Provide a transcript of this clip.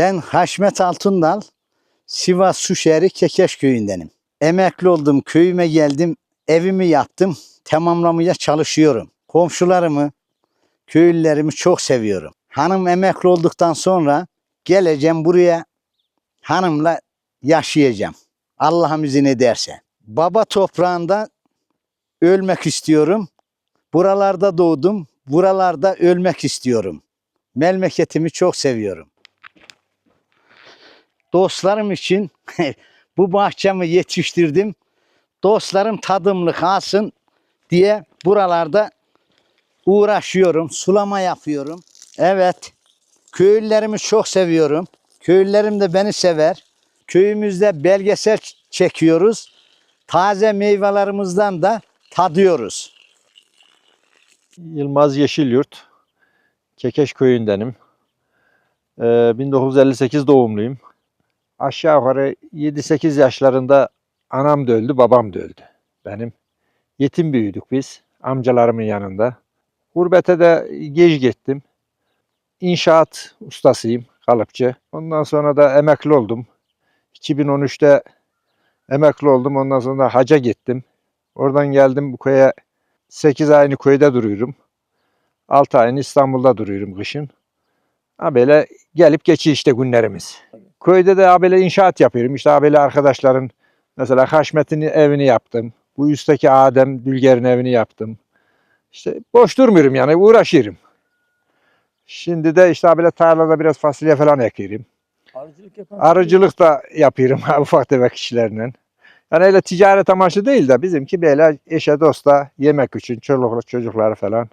Ben Haşmet Altundal, Sivas Suşehri Kekeş köyündenim. Emekli oldum, köyüme geldim, evimi yaptım, tamamlamaya çalışıyorum. Komşularımı, köylülerimi çok seviyorum. Hanım emekli olduktan sonra geleceğim buraya hanımla yaşayacağım. Allah'ım izin ederse. Baba toprağında ölmek istiyorum. Buralarda doğdum, buralarda ölmek istiyorum. Memleketimi çok seviyorum. Dostlarım için bu bahçemi yetiştirdim. Dostlarım tadımlık alsın diye buralarda uğraşıyorum. Sulama yapıyorum. Evet. Köylülerimi çok seviyorum. Köylülerim de beni sever. Köyümüzde belgesel çekiyoruz. Taze meyvelerimizden de tadıyoruz. Yılmaz Yeşilyurt, Kekeş köyündenim. Ee, 1958 doğumluyum. Aşağı yukarı 7-8 yaşlarında anam da öldü, babam da öldü. Benim yetim büyüdük biz amcalarımın yanında. Gurbete de geç gittim. İnşaat ustasıyım, kalıpçı. Ondan sonra da emekli oldum. 2013'te emekli oldum. Ondan sonra da haca gittim. Oradan geldim bu köye 8 ayını köyde duruyorum. 6 ayını İstanbul'da duruyorum kışın. Ha böyle gelip geçiyor işte günlerimiz. Köyde de ha böyle inşaat yapıyorum. İşte ha böyle arkadaşların mesela Haşmet'in evini yaptım. Bu üstteki Adem Dülger'in evini yaptım. İşte boş durmuyorum yani uğraşıyorum. Şimdi de işte ha böyle tarlada biraz fasulye falan ekiyorum. Arıcılık yapan Arıcılık da yapıyorum ufak tefek işlerle. Yani öyle ticaret amaçlı değil de bizimki böyle eşe dosta yemek için çoluk çocukları falan.